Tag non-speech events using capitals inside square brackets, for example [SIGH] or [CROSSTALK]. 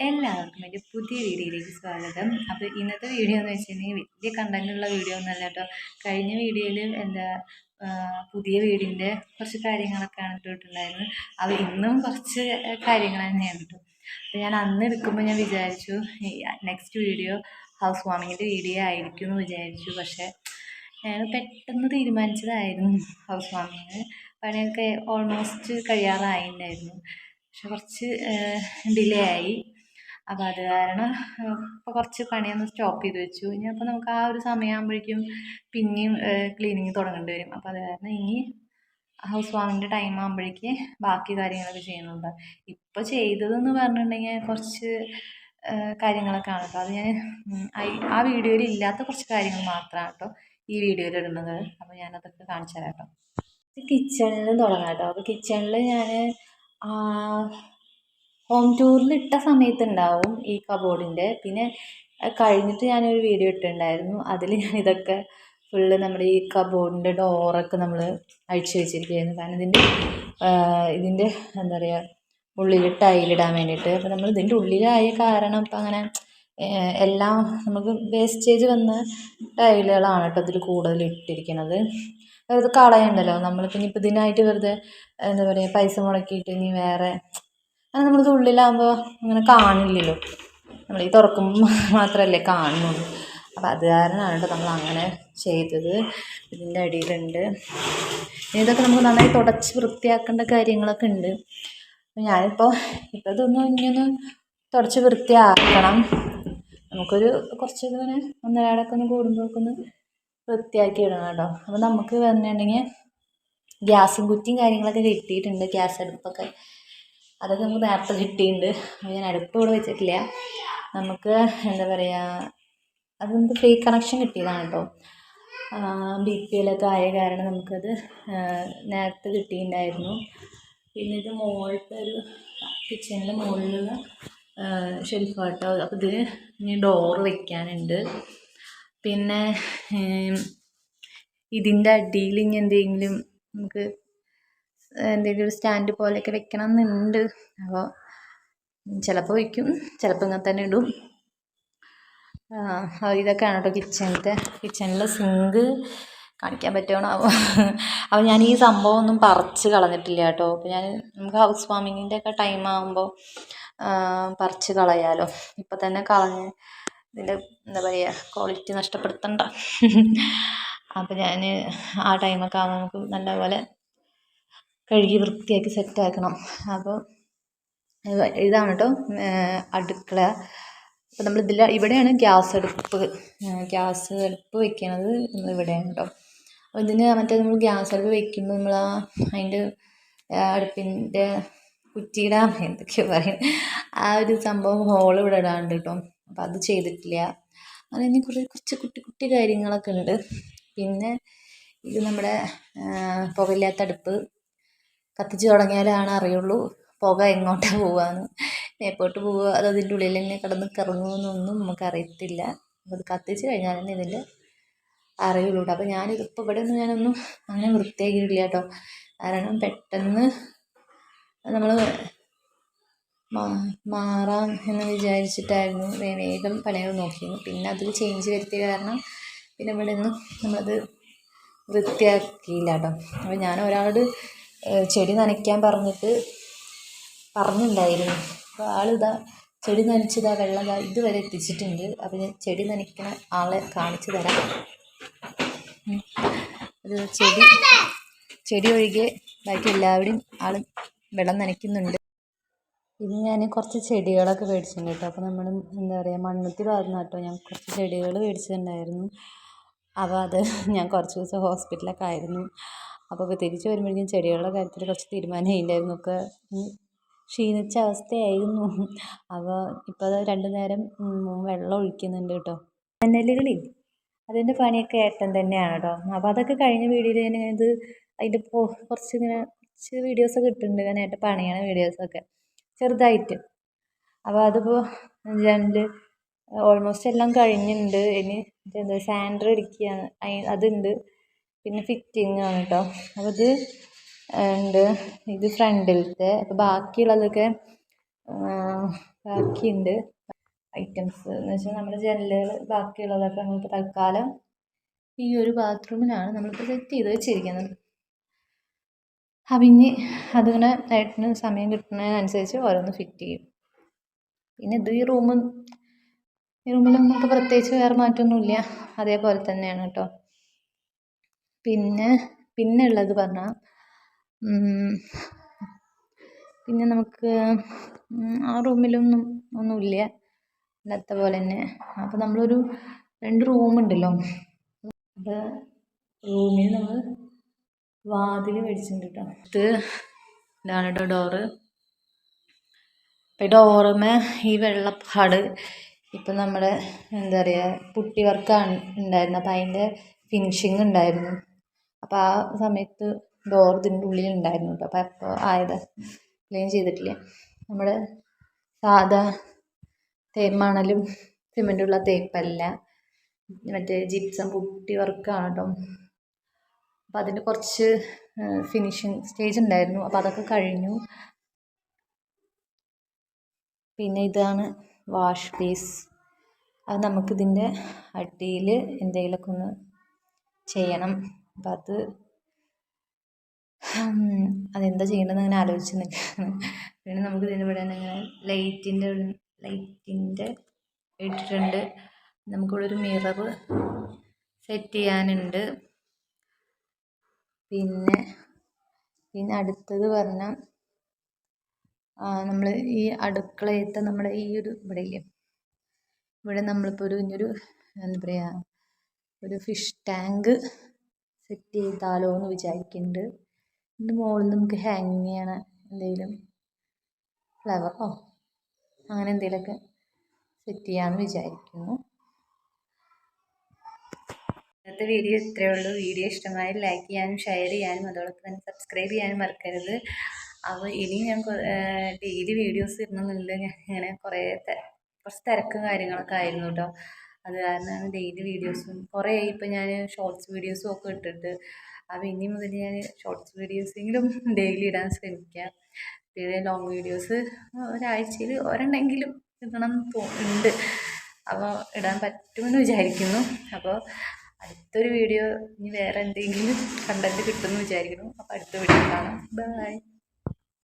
എല്ലാവർക്കും എന്റെ പുതിയ വീഡിയോയിലേക്ക് സ്വാഗതം. അപ്പോൾ ഇന്നത്തെ വീഡിയോ എന്ന് വെച്ചിട്ടുണ്ടെങ്കിൽ വലിയ കണ്ടന്റുള്ള വീഡിയോ ഒന്നല്ല കേട്ടോ. കഴിഞ്ഞ വീഡിയോയിൽ എന്താ പുതിയ വീടിന്റെ കുറച്ച് കാര്യങ്ങളൊക്കെയാണ് ഇട്ടിട്ടുണ്ടായിരുന്നത് അത് ഇന്നും കുറച്ച് കാര്യങ്ങൾ തന്നെയാണ് കേട്ടോ. അപ്പോൾ ഞാൻ അന്ന് എടുക്കുമ്പോൾ ഞാൻ വിചാരിച്ചു നെക്സ്റ്റ് വീഡിയോ ഹൗസ് വാമിങ്ങിന്റെ വീഡിയോ ആയിരിക്കും എന്ന് വിചാരിച്ചു. പക്ഷേ ഞാൻ പെട്ടെന്ന് തീരുമാനിച്ചതായിരുന്നു ഹൗസ് വാമിങ് പണിയൊക്കെ ഓൾമോസ്റ്റ് കഴിയാറായിട്ടുണ്ടായിരുന്നു പക്ഷെ കുറച്ച് ഡിലേ ആയി. അപ്പോൾ അത് കാരണം ഇപ്പോൾ കുറച്ച് പണിയൊന്ന് സ്റ്റോപ്പ് ചെയ്ത് വെച്ചു. ഇനി അപ്പോൾ നമുക്ക് ആ ഒരു സമയമാകുമ്പോഴേക്കും പിന്നെയും ക്ലീനിങ് തുടങ്ങേണ്ടി വരും. അപ്പോൾ അത് കാരണം ഇനി ഹൗസ് വാമിന്റെ ടൈം ആകുമ്പോഴേക്ക് ബാക്കി കാര്യങ്ങളൊക്കെ ചെയ്യുന്നുണ്ട്. ഇപ്പോൾ ചെയ്തതെന്ന് പറഞ്ഞിട്ടുണ്ടെങ്കിൽ കുറച്ച് കാര്യങ്ങളൊക്കെ ആണ് കേട്ടോ. അത് ഞാൻ ആ വീഡിയോയിൽ ഇല്ലാത്ത കുറച്ച് കാര്യങ്ങൾ മാത്രമാണ് കേട്ടോ ഈ വീഡിയോയിൽ ഇടുന്നത്. അപ്പോൾ ഞാനതൊക്കെ കാണിച്ചു തരാം കേട്ടോ. കിച്ചണിൽ തുടങ്ങാം കേട്ടോ. അപ്പോൾ കിച്ചണിൽ ഞാൻ ഹോം ടൂറിൽ ഇട്ട സമയത്ത് ഉണ്ടാവും ഈ കബോർഡിന്റെ പിന്നെ കഴിഞ്ഞിട്ട് ഞാനൊരു വീഡിയോ ഇട്ടിട്ടുണ്ടായിരുന്നു. അതിൽ ഞാൻ ഇതൊക്കെ ഫുള്ള് നമ്മുടെ ഈ കബോർഡിന്റെ ഡോറൊക്കെ നമ്മൾ അഴിച്ചു വെച്ചിരിക്കുകയായിരുന്നു. കാരണം ഇതിന്റെ ഇതിന്റെ എന്താ പറയുക ഉള്ളിൽ ടൈലിടാൻ വേണ്ടിയിട്ട്. അപ്പോൾ നമ്മൾ ഇതിന്റെ ഉള്ളിലായ കാരണം ഇപ്പം അങ്ങനെ എല്ലാം നമുക്ക് വേസ്റ്റേജ് വന്ന ടൈലുകളാണ് കേട്ടോ ഇതിൽ കൂടുതൽ ഇട്ടിരിക്കുന്നത്. വെറുതെ കളയണ്ടല്ലോ. നമ്മൾ പിന്നെ ഇപ്പം ഇതിനായിട്ട് വെറുതെ എന്താ പറയുക പൈസ മുടക്കിയിട്ട് ഇനി വേറെ അങ്ങനെ നമ്മളിത് ഉള്ളിലാകുമ്പോൾ അങ്ങനെ കാണില്ലല്ലോ. നമ്മൾ ഈ തുറക്കുമ്പോൾ [LAUGHS] മാത്രമല്ലേ കാണുന്നുള്ളൂ. അപ്പം അത് കാരണമാണ് കേട്ടോ നമ്മൾ അങ്ങനെ ചെയ്തത്. ഇതിന്റെ അടിയിലുണ്ട്. ഇതൊക്കെ നമുക്ക് നന്നായി തുടച്ച് വൃത്തിയാക്കേണ്ട കാര്യങ്ങളൊക്കെ ഉണ്ട്. അപ്പം ഞാനിപ്പോൾ ഇപ്പോൾ ഇതൊന്നും ഇനിയൊന്ന് തുടച്ച് വൃത്തിയാക്കണം. നമുക്കൊരു കുറച്ച് ഇങ്ങനെ ഒന്നരാടൊക്കെ ഒന്ന് കൂടുമ്പോഴൊക്കെ ഒന്ന് വൃത്തിയാക്കി ഇടണം കേട്ടോ. അപ്പം നമുക്ക് പറഞ്ഞിട്ടുണ്ടെങ്കിൽ ഗ്യാസും കുറ്റിയും കാര്യങ്ങളൊക്കെ കിട്ടിയിട്ടുണ്ട്. ഗ്യാസ് അടുപ്പൊക്കെ അതൊക്കെ നമുക്ക് നേരത്തെ കിട്ടിയിട്ടുണ്ട്. ഞാൻ അടുപ്പ് വെച്ചിട്ടില്ല. നമുക്ക് എന്താ പറയുക അത് നമുക്ക് ഫ്രീ കണക്ഷൻ കിട്ടിയതാണ് കേട്ടോ ബി പി എല്ലൊക്കെ ആയ കാരണം നമുക്കത് നേരത്തെ കിട്ടിയിട്ടുണ്ടായിരുന്നു. പിന്നെ ഇത് മുകളിലത്തെ ഒരു കിച്ചണിന്റെ മുകളിലുള്ള ഷെൽഫാട്ടോ അപ്പോൾ ഇതിന് ഇനി ഡോറ് വയ്ക്കാനുണ്ട് പിന്നെ ഇതിന്റെ അടിയിൽ ഇനി എന്തെങ്കിലും നമുക്ക് എന്തെങ്കിലും ഒരു സ്റ്റാൻഡ് പോലെയൊക്കെ വെക്കണം എന്നുണ്ട് അപ്പോൾ ചിലപ്പോൾ വയ്ക്കും ചിലപ്പോൾ ഇങ്ങനെ തന്നെ ഇടും. ഇതൊക്കെയാണ് കേട്ടോ കിച്ചണിലത്തെ കിച്ചണിലെ സിങ്ക് കാണിക്കാൻ പറ്റുമോ അപ്പോൾ ഞാൻ ഈ സംഭവം ഒന്നും പറിച്ച് കളഞ്ഞിട്ടില്ല കേട്ടോ. അപ്പോൾ ഞാൻ നമുക്ക് ഹൗസ് വാമിങ്ങിന്റെ ഒക്കെ ടൈം ആകുമ്പോൾ പറിച്ച് കളയാലോ. ഇപ്പം തന്നെ കളഞ്ഞ് ഇതിന്റെ എന്താ പറയുക ക്വാളിറ്റി നഷ്ടപ്പെടുത്തണ്ട. അപ്പോൾ ഞാൻ ആ ടൈമൊക്കെ ആകുമ്പോൾ നമുക്ക് നല്ലപോലെ കഴുകി വൃത്തിയാക്കി സെറ്റാക്കണം അപ്പോൾ ഇതാണ് കേട്ടോ അടുക്കള. അപ്പോൾ നമ്മൾ ഇതിൽ ഇവിടെയാണ് ഗ്യാസ് അടുപ്പ്. ഗ്യാസ് അടുപ്പ് വെക്കണത് ഇവിടെയാണ് കേട്ടോ അപ്പോൾ ഇതിന് മറ്റേ നമ്മൾ ഗ്യാസ് അടുപ്പ് വെക്കുമ്പോൾ നമ്മൾ ആ അതിന്റെ അടുപ്പിന്റെ കുറ്റിയുടെ എന്തൊക്കെയോ പറയും ആ ഒരു സംഭവം ഹോൾ ഇവിടെ ഇടാണ്ട് കേട്ടോ അപ്പോൾ അത് ചെയ്തിട്ടില്ല. അങ്ങനെ ഇനി കുറേ കുറച്ച് കുട്ടി കുട്ടി കാര്യങ്ങളൊക്കെ ഉണ്ട്. പിന്നെ ഇത് നമ്മുടെ പുകയില്ലാത്ത അടുപ്പ്. കത്തിച്ച് തുടങ്ങിയാലാണ് അറിയുള്ളൂ. പുക എങ്ങോട്ടാണ് പോവാന്ന്. മേപ്പോട്ട് പോവുക അത് അതിന്റെ ഉള്ളിൽ തന്നെ കിടന്ന് കറങ്ങുമെന്നൊന്നും നമുക്കറിയത്തില്ല. അത് കത്തിച്ച് കഴിഞ്ഞാൽ തന്നെ ഇതിന്റെ അറിയുള്ളൂ അപ്പം അപ്പോൾ ഞാനിതിപ്പോൾ ഇവിടെ ഒന്നും ഞാനൊന്നും അങ്ങനെ വൃത്തിയാക്കിയിട്ടില്ല കേട്ടോ. കാരണം പെട്ടെന്ന് നമ്മൾ മാറാം എന്ന് വിചാരിച്ചിട്ടായിരുന്നു. വേഗം പണികൾ നോക്കിയത് പിന്നെ അതിൽ ചേഞ്ച് വരുത്തിയ കാരണം പിന്നെ ഇവിടെ ഒന്നും നമ്മളത് വൃത്തിയാക്കിയില്ല കേട്ടോ. അപ്പോൾ ഞാൻ ഒരാളോട് ചെടി നനയ്ക്കാൻ പറഞ്ഞിട്ട് പറഞ്ഞിട്ടുണ്ടായിരുന്നു അപ്പോൾ ആളിതാ ചെടി നനച്ചിതാ വെള്ളം ഇതാ ഇതുവരെ എത്തിച്ചിട്ടുണ്ട്. അപ്പോൾ ഞാൻ ചെടി നനയ്ക്കണ ആളെ കാണിച്ചു തരാം. അത് ചെടി ചെടി ഒഴികെ ബാക്കി എല്ലാവരും ആൾ വെള്ളം നനയ്ക്കുന്നുണ്ട്. ഇത് ഞാൻ കുറച്ച് ചെടികളൊക്കെ മേടിച്ചിട്ടുണ്ട് കേട്ടോ അപ്പോൾ നമ്മൾ എന്താ പറയുക മണ്ണുത്തി ഭാഗത്തുനിന്ന് കേട്ടോ ഞാൻ കുറച്ച് ചെടികൾ മേടിച്ചിട്ടുണ്ടായിരുന്നു. അപ്പോൾ അത് ഞാൻ കുറച്ച് ദിവസം ഹോസ്പിറ്റലൊക്കെ ആയിരുന്നു. അപ്പോൾ തിരിച്ച് വരുമ്പോഴേക്കും ചെടികളുടെ കാര്യത്തിൽ കുറച്ച് തീരുമാനമില്ലായിരുന്നു. ഒക്കെ ക്ഷീണിച്ച അവസ്ഥയായിരുന്നു. അപ്പോൾ ഇപ്പോൾ അത് രണ്ടു നേരം വെള്ളം ഒഴിക്കുന്നുണ്ട് കേട്ടോ. ജനലുകളിൽ. അതിന്റെ പണിയൊക്കെ ഏട്ടൻ തന്നെയാണ് കേട്ടോ. അപ്പോൾ അതൊക്കെ കഴിഞ്ഞ വീഡിയോയിൽ ഞാൻ ഇത് അതിന്റെ കുറച്ച് ഇങ്ങനെ കുറച്ച് വീഡിയോസൊക്കെ ഇട്ടിട്ടുണ്ട്. ഞാൻ ഏട്ടൻ പണിയണ വീഡിയോസൊക്കെ ചെറുതായിട്ട്. അപ്പോൾ അതിപ്പോൾ ജനൽ ഓൾമോസ്റ്റ് എല്ലാം കഴിഞ്ഞിട്ടുണ്ട്. ഇനി എന്താ സാൻഡർ അടിക്കുകയാണ് അതുണ്ട്. പിന്നെ ഫിറ്റിംഗ് ആണ് കേട്ടോ അപ്പോൾ ഇത് ഉണ്ട്. ഇത് ഫ്രണ്ടിലത്തെ. അപ്പോൾ ബാക്കിയുള്ളതൊക്കെ ബാക്കിയുണ്ട്. ഐറ്റംസ് എന്ന് വെച്ചാൽ നമ്മുടെ ജനലുകൾ ബാക്കിയുള്ളതൊക്കെ നമ്മളിപ്പോൾ തൽക്കാലം ഈ ഒരു ബാത്റൂമിലാണ് നമ്മളിപ്പോൾ സെറ്റ് ചെയ്ത് വെച്ചിരിക്കുന്നത്. ഇനി അതിങ്ങനെ ഏട്ടന് സമയം കിട്ടുന്നതിനനുസരിച്ച് ഓരോന്ന് ഫിറ്റ് ചെയ്യും. പിന്നെ ഇത് ഈ റൂം ഈ റൂമിലൊന്നും നമുക്ക് പ്രത്യേകിച്ച് വേറെ മാറ്റമൊന്നുമില്ല അതേപോലെ തന്നെയാണ് കേട്ടോ പിന്നെ പിന്നെ ഉള്ളത് പറഞ്ഞാൽ പിന്നെ നമുക്ക് ആ റൂമിലൊന്നും ഒന്നുമില്ല. ഇന്നത്തെ പോലെ തന്നെ അപ്പോൾ നമ്മളൊരു രണ്ട് റൂമുണ്ടല്ലോ. അപ്പോൾ റൂമിൽ നമ്മൾ വാതിൽ മേടിച്ചിട്ടുണ്ട് കേട്ടോ. ഇത് ഇതാണ് കേട്ടോ ഡോറ്. ഇപ്പം ഡോറുമേ ഈ വെള്ളപ്പാട് ഇപ്പം നമ്മുടെ എന്താ പറയുക പുട്ടി വർക്കാണ് ഉണ്ടായിരുന്നത്. അപ്പം അതിന്റെ ഫിനിഷിങ് ഉണ്ടായിരുന്നു. അപ്പോൾ ആ സമയത്ത് ഡോർ ഇതിന്റെ ഉള്ളിൽ ഉണ്ടായിരുന്നു കേട്ടോ അപ്പോൾ അപ്പോൾ ആയത്? ക്ലീൻ ചെയ്തിട്ടില്ല? നമ്മുടെ സാധാ തേമാണലും സിമെന്റുള്ള തേപ്പല്ല. മറ്റേ ജിപ്സം പുട്ടി വർക്കാണ് കേട്ടോ അപ്പം അതിന് കുറച്ച് ഫിനിഷിങ് സ്റ്റേജ് ഉണ്ടായിരുന്നു. അപ്പം അതൊക്കെ കഴിഞ്ഞു. പിന്നെ ഇതാണ് വാഷ് ബേസ് അത് നമുക്കിതിന്റെ അടിയിൽ എന്തെങ്കിലുമൊക്കെ ഒന്ന് ചെയ്യണം. അപ്പം അത് അതെന്താ ചെയ്യേണ്ടതെന്ന് അങ്ങനെ ആലോചിച്ച് നിൽക്കുകയാണ് പിന്നെ നമുക്ക് ഇതിന്റെ ഇവിടെ തന്നെ ഇങ്ങനെ ലൈറ്റിന്റെ ലൈറ്റിന്റെ ഇട്ടിട്ടുണ്ട്. നമുക്കിവിടെ ഒരു മിറർ സെറ്റ് ചെയ്യാനുണ്ട്. പിന്നെ പിന്നെ അടുത്തത് പറഞ്ഞാൽ നമ്മൾ ഈ അടുക്കളയത്തെ നമ്മുടെ ഈ ഒരു ഇവിടെ ഇല്ലേ ഇവിടെ നമ്മളിപ്പോൾ ഒരു ഇനിയൊരു എന്താ പറയുക ഒരു ഫിഷ് ടാങ്ക് സെറ്റ് ചെയ്താലോ എന്ന് വിചാരിക്കുന്നുണ്ട് ഇതിന്റെ മുകളിൽ നമുക്ക് ഹാങ് ചെയ്യണ എന്തെങ്കിലും ഫ്ലവറോ അങ്ങനെ എന്തെങ്കിലുമൊക്കെ സെറ്റ് ചെയ്യാമെന്ന് വിചാരിക്കുന്നു. ഇന്നത്തെ വീഡിയോ ഇത്രയേ ഉള്ളൂ. വീഡിയോ ഇഷ്ടമായി ലൈക്ക് ചെയ്യാനും ഷെയർ ചെയ്യാനും അതോടൊപ്പം തന്നെ സബ്സ്ക്രൈബ് ചെയ്യാനും മറക്കരുത്. അപ്പോൾ ഇനി ഞാൻ ഡെയിലി വീഡിയോസ് ഇടണമെന്നുണ്ട് ഞാൻ ഇങ്ങനെ കുറേ കുറച്ച് തിരക്കും കാര്യങ്ങളൊക്കെ ആയിരുന്നു കേട്ടോ അത് കാരണമാണ് ഡെയിലി വീഡിയോസും കുറേ ആയി ഇപ്പം ഞാൻ ഷോർട്സ് വീഡിയോസും ഒക്കെ ഇട്ടിട്ട്. അപ്പോൾ ഇനി മുതൽ ഞാൻ ഷോർട്സ് വീഡിയോസെങ്കിലും ഡെയിലി ഇടാൻ ശ്രമിക്കാം. പിന്നെ ലോങ് വീഡിയോസ് ഒരാഴ്ചയിൽ ഒരെണ്ണെങ്കിലും ഇടണം ഉണ്ട് അപ്പോൾ ഇടാൻ പറ്റുമെന്ന് വിചാരിക്കുന്നു. അപ്പോൾ അടുത്തൊരു വീഡിയോ ഇനി വേറെ എന്തെങ്കിലും കണ്ടന്റ് കിട്ടുമെന്ന് വിചാരിക്കുന്നു. അപ്പോൾ അടുത്ത വീഡിയോ കാണാം. ബൈ